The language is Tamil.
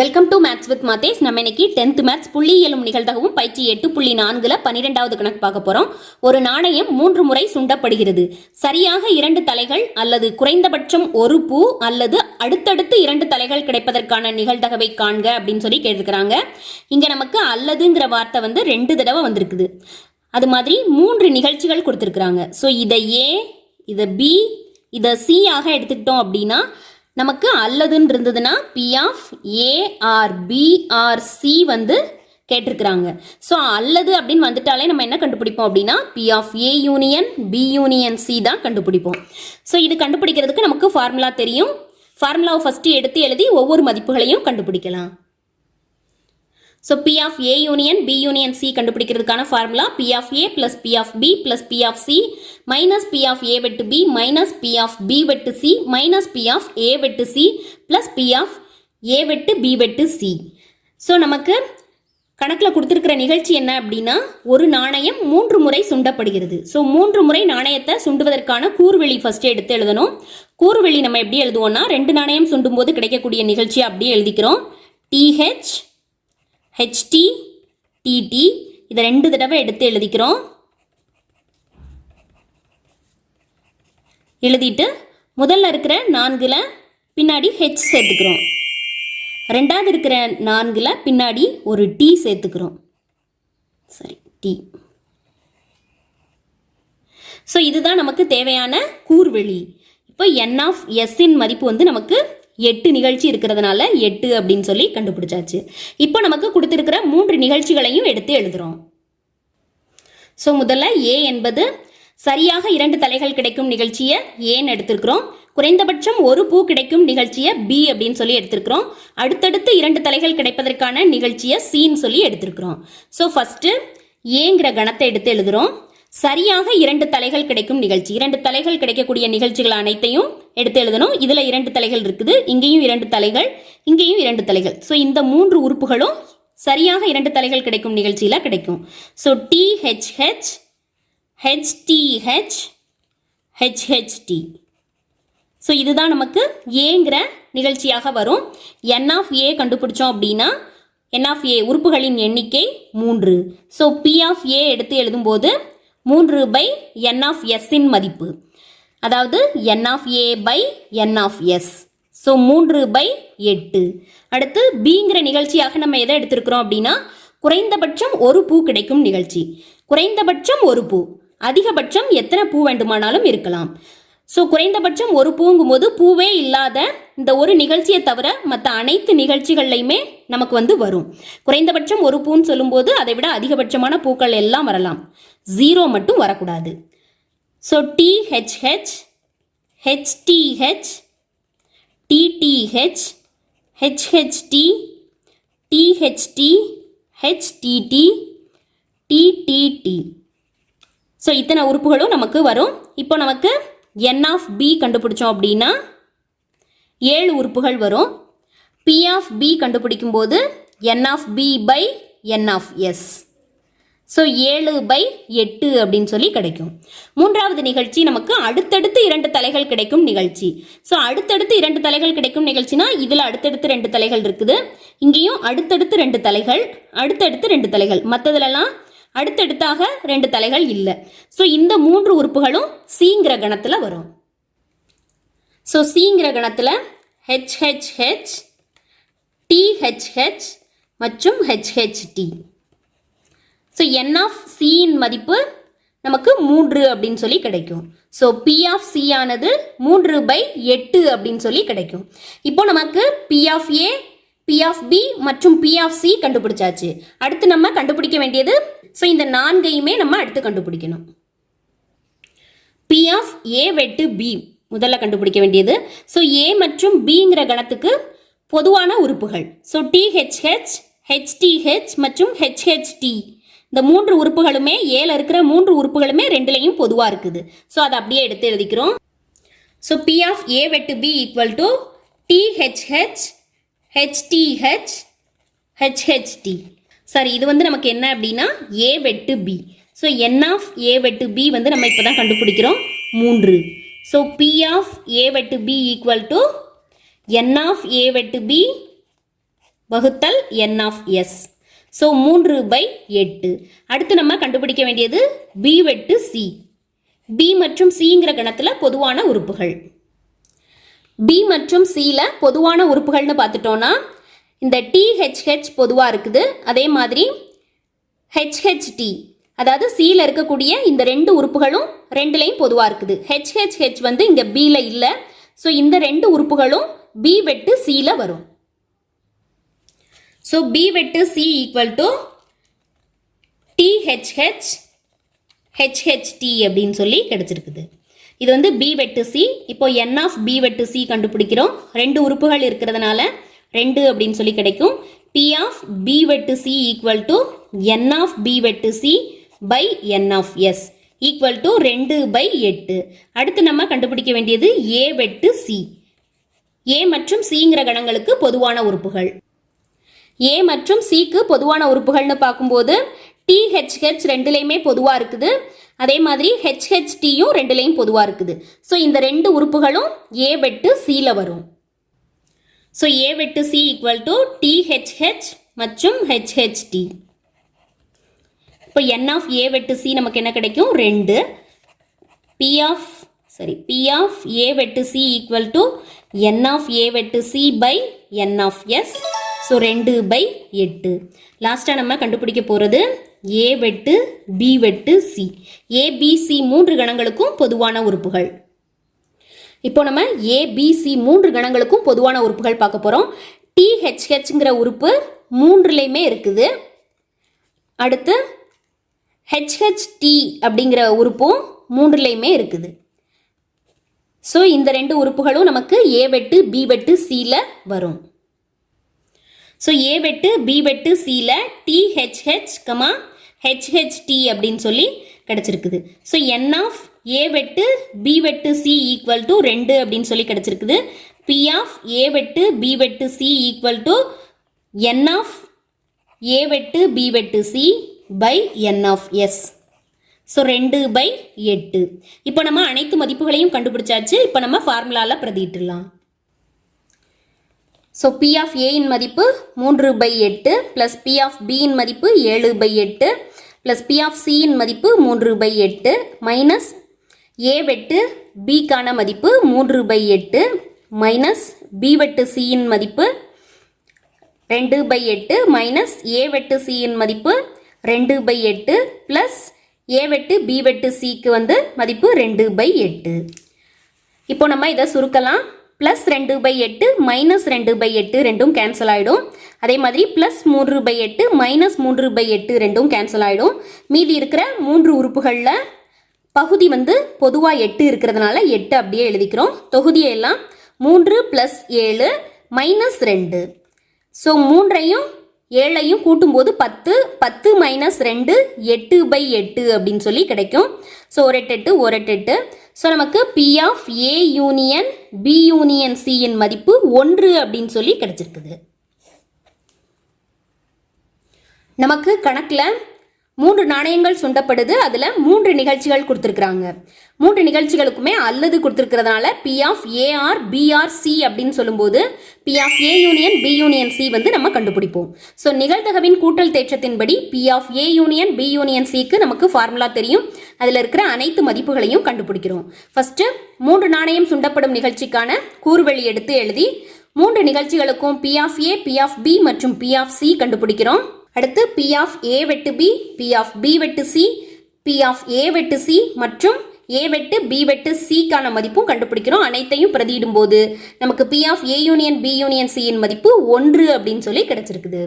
Welcome to maths with Mathesh நம்ம இன்னைக்கு டென்த் மேத்ஸ் புள்ளியியலும் நிகழ்தகவும் பயிற்சி எட்டு புள்ளி நான்குல பன்னிரெண்டாவது கணக்கு பார்க்க போறோம். ஒரு நாணயம் மூன்று முறை சுண்டப்படுகிறது. சரியாக இரண்டு தலைகள் அல்லது குறைந்தபட்சம் ஒரு பூ அல்லது அடுத்தடுத்து இரண்டு தலைகள் கிடைப்பதற்கான நிகழ்தகவை காண்க அப்படின்னு சொல்லி கேட்டிருக்கிறாங்க. இங்க நமக்கு அல்லதுங்கிற வார்த்தை வந்து ரெண்டு தடவை வந்திருக்குது. அது மாதிரி மூன்று நிகழ்ச்சிகள் கொடுத்துருக்குறாங்க. ஸோ இதை ஏ இதை பி இதை சி ஆக எடுத்துக்கிட்டோம் அப்படின்னா நமக்கு அல்லதுன்னு இருந்ததுன்னா P of A or B or C வந்து கேட்டிருக்கிறாங்க. ஸோ அல்லது அப்படின்னு வந்துட்டாலே நம்ம என்ன கண்டுபிடிப்போம் அப்படின்னா P of A union B union C தான் கண்டுபிடிப்போம். ஸோ இது கண்டுபிடிக்கிறதுக்கு நமக்கு ஃபார்முலா தெரியும். ஃபார்முலாவை ஃபஸ்ட்டு எடுத்து எழுதி ஒவ்வொரு மதிப்புகளையும் கண்டுபிடிக்கலாம். So P of A union B union C கண்டுபிடிக்கிறதுக்கான formula P of A plus P of B plus P of C minus P of A வெட்டு B minus P of B வெட்டு C minus P of A வெட்டு C plus P of A வெட்டு பி வெட்டு சி ஸோ நமக்கு கணக்கில் கொடுத்துருக்கிற நிகழ்ச்சி என்ன அப்படின்னா ஒரு நாணயம் மூன்று முறை சுண்டப்படுகிறது. ஸோ மூன்று முறை நாணயத்தை சுண்டுவதற்கான கூர்வெளி ஃபஸ்ட்டு எடுத்து எழுதணும். கூர்வெளி நம்ம எப்படி எழுதுவோம்னா ரெண்டு நாணயம் சுண்டும் போது கிடைக்கக்கூடிய நிகழ்ச்சியை அப்படியே எழுதிக்கிறோம். டிஹெச் ஹெச்டி டிடி இதை ரெண்டு தடவை எடுத்து எழுதிக்கிறோம். எழுதிட்டு முதல்ல இருக்கிற நான்கில் பின்னாடி ஹெச் சேர்த்துக்கிறோம். ரெண்டாவது இருக்கிற நான்கில் பின்னாடி ஒரு டி சேர்த்துக்கிறோம். சரி டி ஸோ இதுதான் நமக்கு தேவையான கூர்வெளி. இப்போ என் ஆஃப் எஸ்ஸின் மதிப்பு வந்து நமக்கு எட்டு நிகழ்ச்சி இருக்கிறதுனால எட்டு அப்படின்னு சொல்லி கண்டுபிடிச்சாச்சு. இப்போ நமக்கு கொடுத்துருக்கிற மூன்று நிகழ்ச்சிகளையும் எடுத்து எழுதுறோம். ஸோ முதல்ல ஏ என்பது சரியாக இரண்டு தலைகள் கிடைக்கும் நிகழ்ச்சியை ஏன்னு எடுத்திருக்கிறோம். குறைந்தபட்சம் ஒரு பூ கிடைக்கும் நிகழ்ச்சியை பி அப்படின்னு சொல்லி எடுத்திருக்கிறோம். அடுத்தடுத்து இரண்டு தலைகள் கிடைப்பதற்கான நிகழ்ச்சியை சின்னு சொல்லி எடுத்திருக்கிறோம். ஸோ ஃபஸ்ட்டு ஏங்கிற கணத்தை எடுத்து எழுதுகிறோம் சரியாக இரண்டு தலைகள் கிடைக்கும் நிகழ்ச்சி. இரண்டு தலைகள் கிடைக்கக்கூடிய நிகழ்ச்சிகள் அனைத்தையும் எடுத்து எழுதணும். இதில் இரண்டு தலைகள் இருக்குது. இங்கேயும் இரண்டு தலைகள் இங்கேயும் இரண்டு தலைகள். ஸோ இந்த மூன்று உறுப்புகளும் சரியாக இரண்டு தலைகள் கிடைக்கும் நிகழ்ச்சியில் கிடைக்கும். So THH HTH HHT so இதுதான் நமக்கு ஏங்கிற நிகழ்ச்சியாக வரும். என் ஆஃப் ஏ கண்டுபிடிச்சோம் அப்படின்னா என் ஆஃப் ஏ உறுப்புகளின் எண்ணிக்கை மூன்று. ஸோ பி ஆஃப் ஏ எடுத்து எழுதும்போது மூன்று பை என் ஆஃப் எஸ்ஸின் மதிப்பு. அதாவது n of A by n of S so மூன்று பை எட்டு. அடுத்து பிங்கிற நிகழ்ச்சியாக நம்ம எதை எடுத்திருக்கிறோம் அப்படின்னா குறைந்தபட்சம் ஒரு பூ கிடைக்கும் நிகழ்ச்சி. குறைந்தபட்சம் ஒரு பூ. அதிகபட்சம் எத்தனை பூ வேண்டுமானாலும் இருக்கலாம். ஸோ குறைந்தபட்சம் ஒரு பூங்கும்போது பூவே இல்லாத இந்த ஒரு நிகழ்ச்சியை தவிர மற்ற அனைத்து நிகழ்ச்சிகள்லையுமே நமக்கு வந்து வரும். குறைந்தபட்சம் ஒரு பூன்னு சொல்லும்போது அதை விட அதிகபட்சமான பூக்கள் எல்லாம் வரலாம். ஜீரோ மட்டும் வரக்கூடாது. So THH HTH TTH HHT THT HTT TTT so இத்தனை உறுப்புகளும் நமக்கு வரும். இப்போ நமக்கு என் ஆஃப் பி கண்டுபிடிச்சோம் அப்படின்னா ஏழு உறுப்புகள் வரும். பி ஆஃப் பி கண்டுபிடிக்கும் போது n of B by n of S so ஏழு பை எட்டு அப்படின்னு சொல்லி கிடைக்கும். மூன்றாவது நிகழ்ச்சி நமக்கு அடுத்தடுத்து இரண்டு தலைகள் கிடைக்கும் நிகழ்ச்சி. ஸோ அடுத்தடுத்து இரண்டு தலைகள் கிடைக்கும் நிகழ்ச்சினா இதில் அடுத்தடுத்து ரெண்டு தலைகள் இருக்குது. இங்கேயும் அடுத்தடுத்து ரெண்டு தலைகள் அடுத்தடுத்து ரெண்டு தலைகள். மற்றதுலலாம் அடுத்தடுத்தாக ரெண்டு தலைகள் இல்லை. ஸோ இந்த மூன்று உறுப்புகளும் சிங்கிற கணத்தில் வரும். ஸோ சிங்கிற கணத்தில் ஹெச்ஹெச்ஹெச் டிஹெச்ஹெச் மற்றும் ஹெச்ஹெச்டி ஸோ என் ஆஃப் சியின் மதிப்பு நமக்கு மூன்று அப்படின்னு சொல்லி கிடைக்கும். ஸோ பி ஆஃப் சி ஆனது மூன்று பை எட்டு அப்படின்னு சொல்லி கிடைக்கும். இப்போ நமக்கு P of A P of B மற்றும் பி ஆஃப் சி கண்டுபிடிச்சாச்சு. அடுத்து நம்ம கண்டுபிடிக்க வேண்டியது ஸோ இந்த நான்கையுமே நம்ம அடுத்து கண்டுபிடிக்கணும். பி ஆஃப் ஏ வெட்டு பி முதல்ல கண்டுபிடிக்க வேண்டியது. ஸோ ஏ மற்றும் பிங்கிற கணத்துக்கு பொதுவான உறுப்புகள். ஸோ டிஹெச்ஹெச் ஹெச்டிஹெச் மற்றும் ஹெச்ஹெச்டி இந்த மூன்று உறுப்புகளுமே ஏல இருக்கிற மூன்று உறுப்புகளுமே ரெண்டுலையும் பொதுவாக இருக்குது. ஸோ அதை அப்படியே எடுத்து எழுதிக்கிறோம். ஸோ பி ஆஃப் ஏ வெட்டு B equal to THH HTH HHT சரி இது வந்து நமக்கு என்ன அப்படின்னா ஏ வெட்டு B so n of A வெட்டு பி வந்து நம்ம இப்போ தான் கண்டுபிடிக்கிறோம். மூன்று. ஸோ பி ஆஃப் ஏ வெட்டு B equal to n of A வெட்டு பி வகுத்தல் என் ஆஃப் எஸ் ஸோ மூன்று பை எட்டு. அடுத்து நம்ம கண்டுபிடிக்க வேண்டியது பி வெட்டு சி பி மற்றும் சிங்கிற கணத்தில் பொதுவான உறுப்புகள். பி மற்றும் சியில் பொதுவான உறுப்புகள்னு பார்த்துட்டோன்னா இந்த டிஹெச்ஹெச் பொதுவாக இருக்குது. அதே மாதிரி ஹெச்ஹெச்டி அதாவது சியில் இருக்கக்கூடிய இந்த ரெண்டு உறுப்புகளும் ரெண்டுலேயும் பொதுவாக இருக்குது. ஹெச்ஹெச்ஹெச் வந்து இங்கே பியில் இல்லை. ஸோ இந்த ரெண்டு உறுப்புகளும் பி வெட்டு சியில் வரும். ஸோ பி வெட்டு C equal to THH HHT அப்படின்னு சொல்லி கிடச்சிருக்குது. இது வந்து பி வெட்டு சி இப்போ என் ஆஃப் பி வெட்டு சி கண்டுபிடிக்கிறோம். ரெண்டு உறுப்புகள் இருக்கிறதுனால ரெண்டு அப்படின்னு சொல்லி கிடைக்கும். பி ஆஃப் பி வெட்டு C equal to n of B வெட்டு C by n of S equal to ரெண்டு பை எட்டு. அடுத்து நம்ம கண்டுபிடிக்க வேண்டியது ஏ வெட்டு சி ஏ மற்றும் சிங்கிற கணங்களுக்கு பொதுவான உறுப்புகள். ஏ மற்றும் சிக்கு பொதுவான உறுப்புகள்னு பார்க்கும்போது டிஹெச்ஹெச் ரெண்டுலேயுமே பொதுவாக இருக்குது. அதே மாதிரி ஹெச்ஹெச்டியும் ரெண்டுலேயும் பொதுவாக இருக்குது. ஸோ இந்த ரெண்டு உறுப்புகளும் ஏ வெட்டு சியில் வரும். ஸோ ஏ வெட்டு சி ஈக்குவல் டு டிஹெச்ஹெச் மற்றும் ஹெச்ஹெச்டி இப்போ என் ஆஃப் ஏ வெட்டு சி நமக்கு என்ன கிடைக்கும்? ரெண்டு. P of sorry P of A வெட்டு C equal to n of A வெட்டு C by n of S so ரெண்டு பை எட்டு. லாஸ்ட்டாக நம்ம கண்டுபிடிக்க போகிறது ஏ வெட்டு பி வெட்டு சி ஏபிசி மூன்று கணங்களுக்கும் பொதுவான உறுப்புகள். இப்போ நம்ம ஏபிசி மூன்று கணங்களுக்கும் பொதுவான உறுப்புகள் பார்க்க போகிறோம் டிஹெச்ஹெச்ங்கிற உறுப்பு மூன்றுலேயுமே இருக்குது. அடுத்து ஹெச்ஹெச்டி அப்படிங்கிற உறுப்பும் மூன்றுலேயுமே இருக்குது. ஸோ இந்த ரெண்டு உறுப்புகளும் நமக்கு ஏ வெட்டு பி வெட்டு சியில் வரும். ஸோ ஏ வெட்டு பி வெட்டு சியில் டிஹெச்ஹெச் கமா ஹெச்ஹெச்டி அப்படின்னு சொல்லி கிடச்சிருக்குது. ஸோ என் ஆஃப் ஏ வெட்டு பி வெட்டு சி ஈக்குவல் டு ரெண்டு அப்படின்னு சொல்லி கிடச்சிருக்குது. பி ஆஃப் ஏ வெட்டு பி வெட்டு C equal to n of A வெட்டு பி வெட்டு C by n of S so ரெண்டு பை எட்டு. இப்போ நம்ம அனைத்து மதிப்புகளையும் கண்டுபிடிச்சாச்சு. இப்போ நம்ம ஃபார்முலாவில் பிரதியிட்டுலாம் ஸோ பி ஆஃப் ஏயின் மதிப்பு மூன்று பை எட்டு ப்ளஸ் பி ஆஃப் பியின் மதிப்பு ஏழு பை எட்டு ப்ளஸ் பி ஆஃப் சியின் மதிப்பு மூன்று பை எட்டு மைனஸ் ஏ வெட்டு பிக்கான மதிப்பு மூன்று பை எட்டு மைனஸ் பி வெட்டு சியின் மதிப்பு ரெண்டு பை எட்டு மைனஸ் ஏ வெட்டு சியின் மதிப்பு ரெண்டு பை எட்டு ப்ளஸ் ஏ வெட்டு பி வெட்டு சிக்கு வந்து மதிப்பு ரெண்டு பை எட்டு. இப்போ நம்ம இதை சுருக்கலாம். ப்ளஸ் ரெண்டு பை எட்டு மைனஸ் ரெண்டு பை எட்டு ரெண்டும் கேன்சல் ஆகிடும் அதே மாதிரி ப்ளஸ் மூன்று பை எட்டு மைனஸ் மூன்று பை எட்டு ரெண்டும் கேன்சல் ஆகிடும் மீதி இருக்கிற மூன்று உறுப்புகளில் பகுதி வந்து பொதுவாக எட்டு இருக்கிறதுனால எட்டு அப்படியே எழுதிக்கிறோம். தொகுதியெல்லாம் மூன்று ப்ளஸ் ஏழு மைனஸ் ரெண்டு. ஸோ மூன்றையும் ஏழையும் கூட்டும்போது பத்து பத்து மைனஸ் ரெண்டு எட்டு பை எட்டு அப்படின்னு சொல்லி கிடைக்கும். ஸோ ஒரு எட்டு எட்டு ஒரு எட்டு எட்டு. ஸோ நமக்கு P of A union B union சியின் மதிப்பு ஒன்று அப்படின்னு சொல்லி கிடச்சிருக்குது. நமக்கு கணக்கில் மூன்று நாணயங்கள் சுண்டப்படுது. அதில் மூன்று நிகழ்ச்சிகள் கொடுத்துருக்குறாங்க. மூன்று நிகழ்ச்சிகளுக்குமே அல்லது கொடுத்துருக்கிறதுனால P of A or B or C அப்படின்னு சொல்லும்போது P of A union B union C வந்து நம்ம கண்டுபிடிப்போம். ஸோ நிகழ்தகவின் கூட்டல் தேற்றத்தின்படி P of A union B union சிக்கு நமக்கு ஃபார்முலா தெரியும். அதில் இருக்கிற அனைத்து மதிப்புகளையும் கண்டுபிடிக்கிறோம். ஃபர்ஸ்ட் மூன்று நாணயம் சுண்டப்படும் நிகழ்ச்சிக்கான கூறுவெளி எடுத்து எழுதி மூன்று நிகழ்ச்சிகளுக்கும் P of A P of B மற்றும் பி ஆஃப் சி கண்டுபிடிக்கிறோம். அடுத்து பி ஆஃப் ஏ வெட்டு பி பி ஆஃப் பி வெட்டு சி பி ஆஃப் ஏ வெட்டு சி மற்றும் ஏ வெட்டு பி வெட்டு சிக்கான மதிப்பும் கண்டுபிடிக்கிறோம். அனைத்தையும் பிரதியிடும் போது நமக்கு P of A union B union சியின் மதிப்பு ஒன்று அப்படின்னு சொல்லி கிடைச்சிருக்குது.